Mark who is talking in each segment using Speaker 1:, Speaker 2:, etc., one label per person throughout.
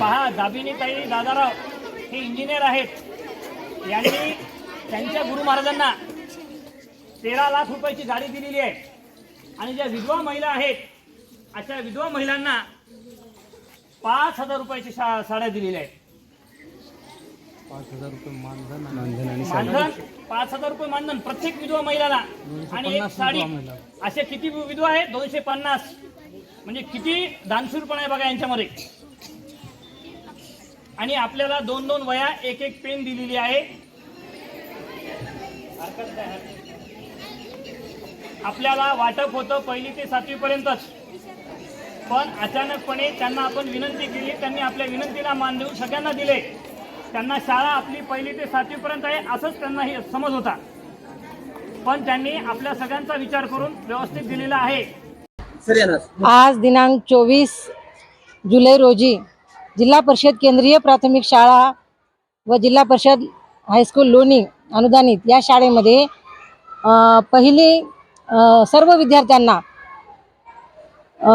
Speaker 1: पहा दाबिनीताई दादाराव हे इंजिनियर आहेत. यांनी त्यांच्या गुरु महाराजांना तेरा लाख रुपयाची गाडी दिलेली आहे. आणि ज्या विधवा महिला आहेत अशा विधवा महिलांना पाच हजार रुपयाची शा- साड्या दिलेल्या आहेत. मानधन पाच हजार रुपये मानधन प्रत्येक विधवा महिलाला. आणि एक साडी. असे किती विधवा आहेत? दोनशे पन्नास. म्हणजे किती दानशूरपणा आहे बघा यांच्यामध्ये. आणि आपल्याला दोन दोन वया एक एक पेन दिलेली आहे. आपल्याला वाटप होतं पहिली ते सातवी पर्यंतच. पण अचानकपणे त्यांना आपण विनंती केली त्यांनी आपल्या विनंतीला मान देऊन सगळ्यांना दिले. त्यांना शाळा आपली पहिली ते सातवी पर्यंत आहे असंच त्यांना हे समज होता. पण त्यांनी आपल्या सगळ्यांचा विचार करून व्यवस्थित दिलेला आहे.
Speaker 2: आज दिनांक चोवीस जुलै रोजी जिल्हा परिषद केंद्रीय प्राथमिक शाळा व जिल्हा परिषद हायस्कूल लोणी अनुदानित या शाळेमध्ये पहिली सर्व विद्यार्थ्यांना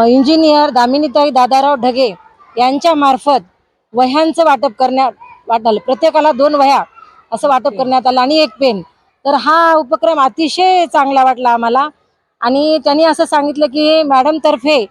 Speaker 2: इंजिनियर दामिनीताई दादाराव ढगे यांच्या मार्फत वह्यांचं वाटप करण्यात वाटलं. प्रत्येकाला दोन वह्या असं वाटप करण्यात आलं आणि एक पेन. तर हा उपक्रम अतिशय चांगला वाटला आम्हाला. आणि त्यांनी असं सांगितलं की मॅडमतर्फे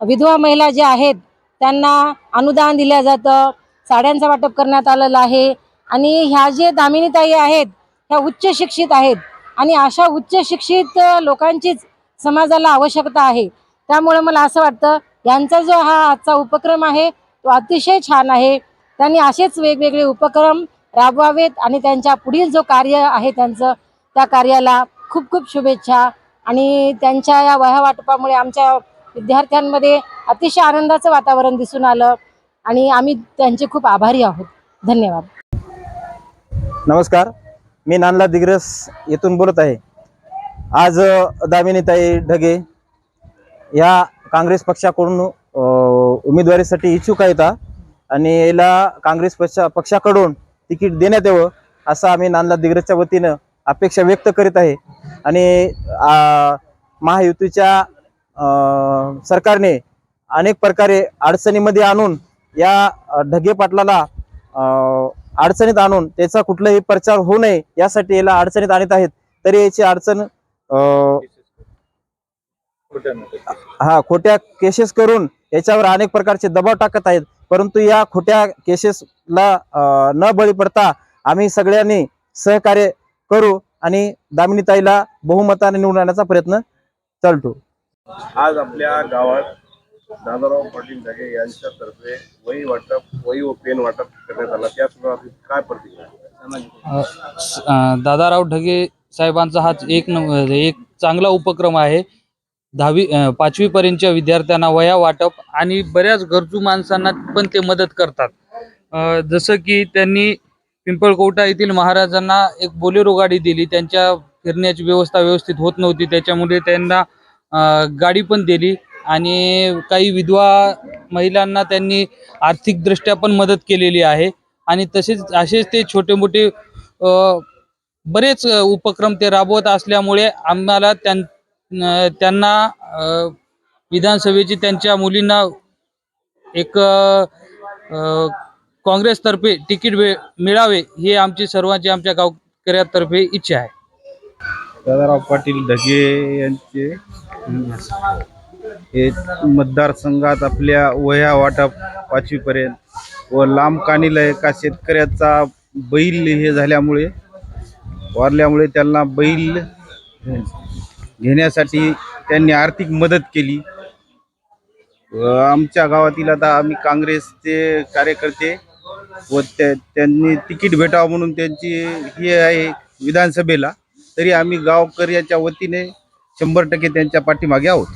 Speaker 2: विधवा महिला ज्या आहेत त्यांना अनुदान दिलं जातं साड्यांचं वाटप करण्यात आलेलं आहे. आणि ह्या जे दामिनीताई आहेत ह्या उच्च शिक्षित आहेत आणि अशा उच्च शिक्षित लोकांचीच समाजाला आवश्यकता आहे. त्यामुळे मला असं वाटतं यांचा जो हा आजचा उपक्रम आहे तो अतिशय छान आहे. त्यांनी असेच वेगवेगळे उपक्रम राबवावेत आणि त्यांच्या पुढील जो कार्य आहे त्यांचं त्या कार्याला खूप खूप शुभेच्छा. आणि त्यांच्या या वह्या वाटपामुळे आमच्या विद्यार्थ्यांमध्ये अतिशय आनंदाचं वातावरण दिसून आलं आणि आम्ही त्यांचे खूप आभारी आहोत. धन्यवाद.
Speaker 3: नमस्कार. मी नानला दिग्रस येथून बोलत आहे. आज दामिनीताई ढगे या काँग्रेस पक्षाकडून उमेदवारीसाठी इच्छुक आहेत आणि याला काँग्रेस पक्षा पक्षाकडून तिकीट देण्यात यावं असं आम्ही नानला दिग्रसच्या वतीनं अपेक्षा व्यक्त करीत आहे. आणि महायुतीच्या सरकारने अनेक प्रकारे अडचणीमध्ये आणून या ढगे पाटलाला अडचणीत आणून त्याचा कुठलाही प्रचार होऊ नये यासाठी याला अडचणीत आणत आहेत. तरी याची अडचण हा खोट्या केसेस करून याच्यावर अनेक प्रकारचे दबाव टाकत आहेत. परंतु या खोट्या केसेसला न बळी पडता आम्ही सगळ्यांनी सहकार्य करू आणि दामिनीताईला बहुमताने निवडण्याचा प्रयत्न चालतो.
Speaker 4: आज आपल्या गावात दादाराव पाटील ढगे यांच्यातर्फे वही वाटप वही व पेन वाटप करण्यात आला. त्या संदर्भात काय प्रतिक्रिया
Speaker 5: दादाराव ढगे साहेबांचा हा एक नंबर म्हणजे एक चांगला उपक्रम आहे. दहावी पाचवीपर्यंतच्या विद्यार्थ्यांना वया वाटप आणि बऱ्याच गरजू माणसांना पण ते मदत करतात. जसं की त्यांनी पिंपळकोटा येथील महाराजांना एक बोलेरो गाडी दिली. त्यांच्या फिरण्याची व्यवस्था व्यवस्थित होत नव्हती. त्याच्यामुळे त्यांना गाडी पण दिली. आणि काही विधवा महिलांना त्यांनी आर्थिकदृष्ट्या पण मदत केलेली आहे. आणि तसेच असेच ते छोटे मोठे बरेच उपक्रम ते राबवत असल्यामुळे आम्हाला त्यां त्यांना विधानसभेची त्यांच्या मुलींना एक काँग्रेसतर्फे तिकीट मिळावे हे आमची सर्वांची आमच्या गावकऱ्यातर्फे इच्छा आहे.
Speaker 6: दादाराव पाटील ढगे यांचे. हे मतदारसंघात आपल्या वह्या वाटप पाचवीपर्यंत व लांब कानीला एका शेतकऱ्याचा बैल हे झाल्यामुळे वारल्यामुळे त्यांना बैल घेण्यासाठी त्यांनी आर्थिक मदत केली. व आमच्या गावातील आता आम्ही काँग्रेसचे कार्यकर्ते व त्या त्यांनी तिकीट भेटावं म्हणून त्यांची ही आहे विधानसभेला तरी आम्ही गावकऱ्याच्या वतीने शंभर टक्के त्यांच्या पाठीमागे आहोत.